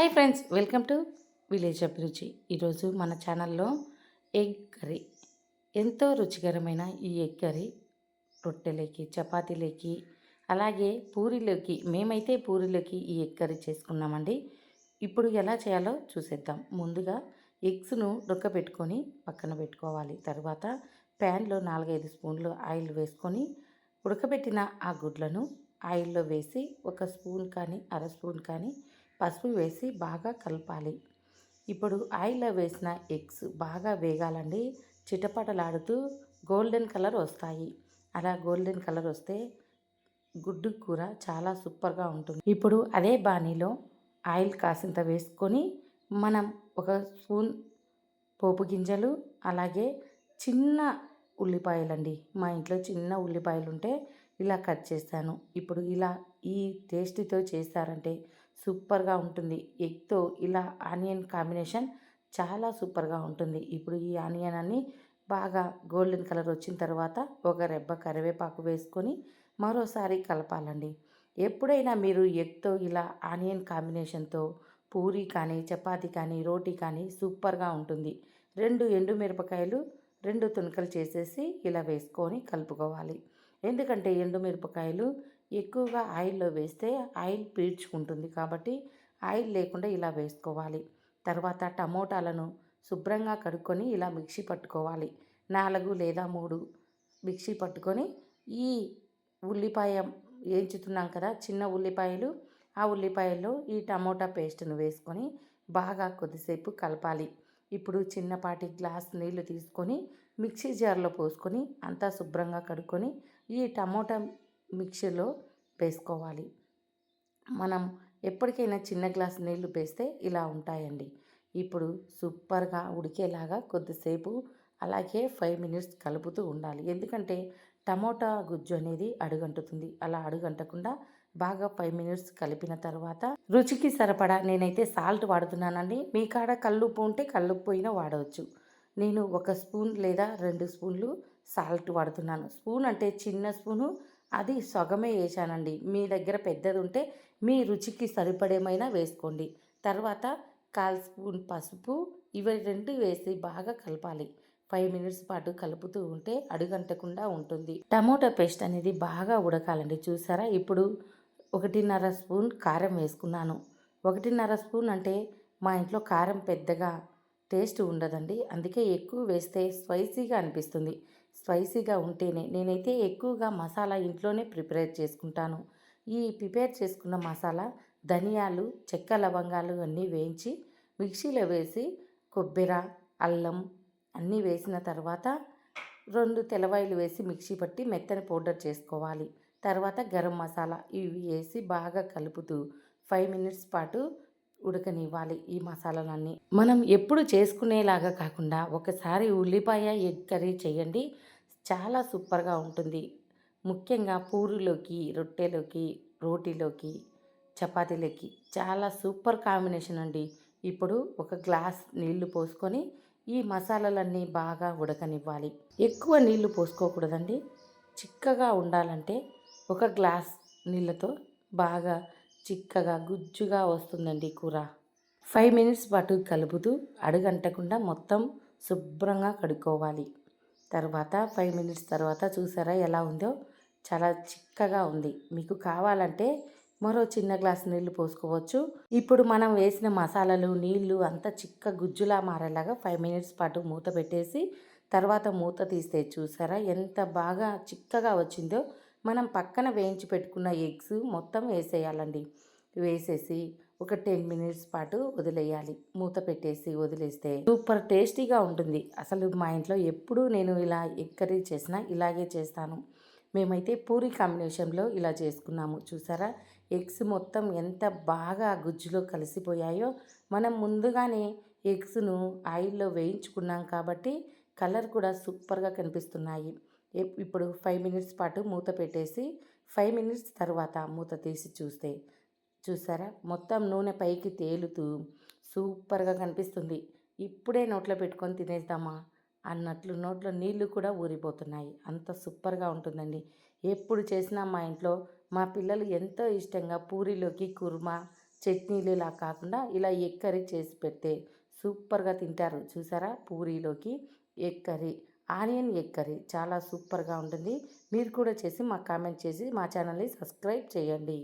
Hi friends welcome to village Abhiruchi. ఈరోజు మన ఛానల్లో ఎగ్ కర్రీ. ఎంతో రుచికరమైన ఈ ఎగ్ కర్రీ. రొట్టెలోకి చపాతీలోకి అలాగే పూరీలోకి మేమైతే పూరీలోకి ఈ ఎగ్ కర్రీ చేసుకున్నామండి. ఇప్పుడు ఎలా చేయాలో చూసేద్దాం. ముందుగా ఎగ్స్ను ఉడకబెట్టుకొని పక్కన పెట్టుకోవాలి. తర్వాత ప్యాన్లో నాలుగైదు స్పూన్లు ఆయిల్ వేసుకొని ఉడకబెట్టిన ఆ గుడ్లను ఆయిల్లో వేసి ఒక స్పూన్ కానీ అర స్పూన్ కానీ పసుపు వేసి బాగా కలపాలి. ఇప్పుడు ఆయిల్లో వేసిన ఎగ్స్ బాగా వేగాలండి. చిటపటలాడుతూ గోల్డెన్ కలర్ వస్తాయి. అలా గోల్డెన్ కలర్ వస్తే గుడ్డు కూర చాలా సూపర్గా ఉంటుంది. ఇప్పుడు అదే బాణీలో ఆయిల్ కాసింత వేసుకొని మనం ఒక స్పూన్ పోపు గింజలు అలాగే చిన్న ఉల్లిపాయలండి. మా ఇంట్లో చిన్న ఉల్లిపాయలు ఉంటే ఇలా కట్ చేస్తాను. ఇప్పుడు ఇలా ఈ టేస్టీతో చేస్తారంటే సూపర్గా ఉంటుంది. ఎగ్తో ఇలా ఆనియన్ కాంబినేషన్ చాలా సూపర్గా ఉంటుంది. ఇప్పుడు ఈ ఆనియన్ అన్ని బాగా గోల్డెన్ కలర్ వచ్చిన తర్వాత ఒక రెబ్బ కరివేపాకు వేసుకొని మరోసారి కలపాలండి. ఎప్పుడైనా మీరు ఎగ్తో ఇలా ఆనియన్ కాంబినేషన్తో పూరి కానీ చపాతి కానీ రోటీ కానీ సూపర్గా ఉంటుంది. రెండు ఎండు మిరపకాయలు రెండు తునకలు చేసేసి ఇలా వేసుకొని కలుపుకోవాలి. ఎందుకంటే ఎండు మిరపకాయలు ఎక్కువగా ఆయిల్లో వేస్తే ఆయిల్ పీల్చుకుంటుంది కాబట్టి ఆయిల్ లేకుండా ఇలా వేసుకోవాలి. తర్వాత టమోటాలను శుభ్రంగా కడుక్కొని ఇలా మిక్సీ పట్టుకోవాలి. నాలుగు లేదా మూడు మిక్సీ పట్టుకొని ఈ ఉల్లిపాయ వేయించుతున్నాం కదా చిన్న ఉల్లిపాయలు ఆ ఉల్లిపాయల్లో ఈ టమోటా పేస్ట్ను వేసుకొని బాగా కొద్దిసేపు కలపాలి. ఇప్పుడు చిన్నపాటి గ్లాస్ నీళ్ళు తీసుకొని మిక్సీ జార్లో పోసుకొని అంతా శుభ్రంగా కడుక్కొని ఈ టమోటా మిక్సీలో వేసుకోవాలి మనం ఎప్పటికైనా చిన్న గ్లాస్ నీళ్ళు వేస్తే ఇలా ఉంటాయండి. ఇప్పుడు సూపర్గా ఉడికేలాగా కొద్దిసేపు అలాగే ఫైవ్ మినిట్స్ కలుపుతూ ఉండాలి. ఎందుకంటే టమోటా గుజ్జు అనేది అడుగంటుతుంది. అలా అడుగంటకుండా బాగా ఫైవ్ మినిట్స్ కలిపిన తర్వాత రుచికి సరిపడా నేనైతే సాల్ట్ వాడుతున్నానండి. మీ కాడ కల్లుప్పు ఉంటే కల్లుప్పు అయినా వాడవచ్చు. నేను ఒక స్పూన్ లేదా రెండు స్పూన్లు సాల్ట్ వాడుతున్నాను. స్పూన్ అంటే చిన్న స్పూను అది సగమే వేసానండి మీ దగ్గర పెద్దది ఉంటే మీ రుచికి సరిపడేమైనా వేసుకోండి. తర్వాత కాల్ స్పూన్ పసుపు ఇవి రెండు వేసి బాగా కలపాలి. ఫైవ్ మినిట్స్ పాటు కలుపుతూ ఉంటే అడుగంటకుండా ఉంటుంది. టమోటా పేస్ట్ అనేది బాగా ఉడకాలండి. చూసారా? ఇప్పుడు ఒకటిన్నర స్పూన్ కారం వేసుకున్నాను. ఒకటిన్నర స్పూన్ అంటే మా ఇంట్లో కారం పెద్దగా టేస్ట్ ఉండదండి. అందుకే ఎక్కువ వేస్తే స్పైసీగా అనిపిస్తుంది. స్పైసీగా ఉంటేనే నేనైతే ఎక్కువగా మసాలా ఇంట్లోనే ప్రిపేర్ చేసుకుంటాను. ఈ ప్రిపేర్ చేసుకున్న మసాలా ధనియాలు చెక్క లవంగాలు అన్నీ వేయించి మిక్సీలో వేసి కొబ్బరి అల్లం అన్నీ వేసిన తర్వాత రెండు తెల్లవాయిలు వేసి మిక్సీ పట్టి మెత్తని పౌడర్ చేసుకోవాలి. తర్వాత గరం మసాలా ఇవి వేసి బాగా కలుపుతూ ఫైవ్ మినిట్స్ పాటు ఉడకనివ్వాలి ఈ మసాలాలన్నీ. మనం ఎప్పుడు చేసుకునేలాగా కాకుండా ఒకసారి ఉల్లిపాయ ఎగ్ కర్రీ చేయండి. చాలా సూపర్గా ఉంటుంది. ముఖ్యంగా పూరిలోకి రొట్టెలోకి రోటీలోకి చపాతీలోకి చాలా సూపర్ కాంబినేషన్ అండి. ఇప్పుడు ఒక గ్లాస్ నీళ్ళు పోసుకొని ఈ మసాలాలన్నీ బాగా ఉడకనివ్వాలి. ఎక్కువ నీళ్ళు పోసుకోకూడదండి. చిక్కగా ఉండాలంటే ఒక గ్లాస్ నీళ్ళతో బాగా చిక్కగా గుజ్జుగా వస్తుందండి కూర. ఫైవ్ మినిట్స్ పాటు కలుపుతూ అడుగంటకుండా మొత్తం శుభ్రంగా కడుక్కోవాలి. తర్వాత ఫైవ్ మినిట్స్ తర్వాత చూసారా ఎలా ఉందో? చాలా చిక్కగా ఉంది. మీకు కావాలంటే మరో చిన్న గ్లాస్ నీళ్ళు పోసుకోవచ్చు. ఇప్పుడు మనం వేసిన మసాలాలు నీళ్ళు అంతా చిక్క గుజ్జులా మారేలాగా ఫైవ్ మినిట్స్ పాటు మూత పెట్టేసి తర్వాత మూత తీస్తే చూసారా ఎంత బాగా చిక్కగా వచ్చిందో? మనం పక్కన వేయించి పెట్టుకున్న ఎగ్స్ మొత్తం వేసేయాలండి. వేసేసి ఒక టెన్ మినిట్స్ పాటు వదిలేయాలి. మూత పెట్టేసి వదిలేస్తే సూపర్ టేస్టీగా ఉంటుంది. అసలు మా ఇంట్లో ఎప్పుడు నేను ఇలా ఎగ్ కర్రీ చేసినా ఇలాగే చేస్తాను. మేమైతే పూరి కాంబినేషన్లో ఇలా చేసుకున్నాము. చూసారా? ఎగ్స్ మొత్తం ఎంత బాగా గుజ్జులో కలిసిపోయాయో. మనం ముందుగానే ఎగ్స్ను ఆయిల్లో వేయించుకున్నాం కాబట్టి కలర్ కూడా సూపర్గా కనిపిస్తున్నాయి. ఇప్పుడు ఫైవ్ మినిట్స్ పాటు మూత పెట్టేసి ఫైవ్ మినిట్స్ తర్వాత మూత తీసి చూస్తే చూసారా? మొత్తం నూనె పైకి తేలుతూ సూపర్గా కనిపిస్తుంది. ఇప్పుడే నోట్లో పెట్టుకొని తినేద్దామా? అన్నట్లు నోట్లో నీళ్ళు కూడా ఊరిపోతున్నాయి. అంత సూపర్గా ఉంటుందండి. ఎప్పుడు చేసినా మా ఇంట్లో మా పిల్లలు ఎంతో ఇష్టంగా పూరీలోకి కుర్మా చట్నీలు ఇలా కాకుండా ఇలా ఎగ్ కర్రీ చేసి పెడితే సూపర్గా తింటారు. చూసారా? పూరీలోకి egg curry. Onion egg curry చాలా సూపర్గా ఉంటుంది. మీరు కూడా చేసి మాకు కామెంట్ చేసి మా ఛానల్ని సబ్స్క్రైబ్ చేయండి.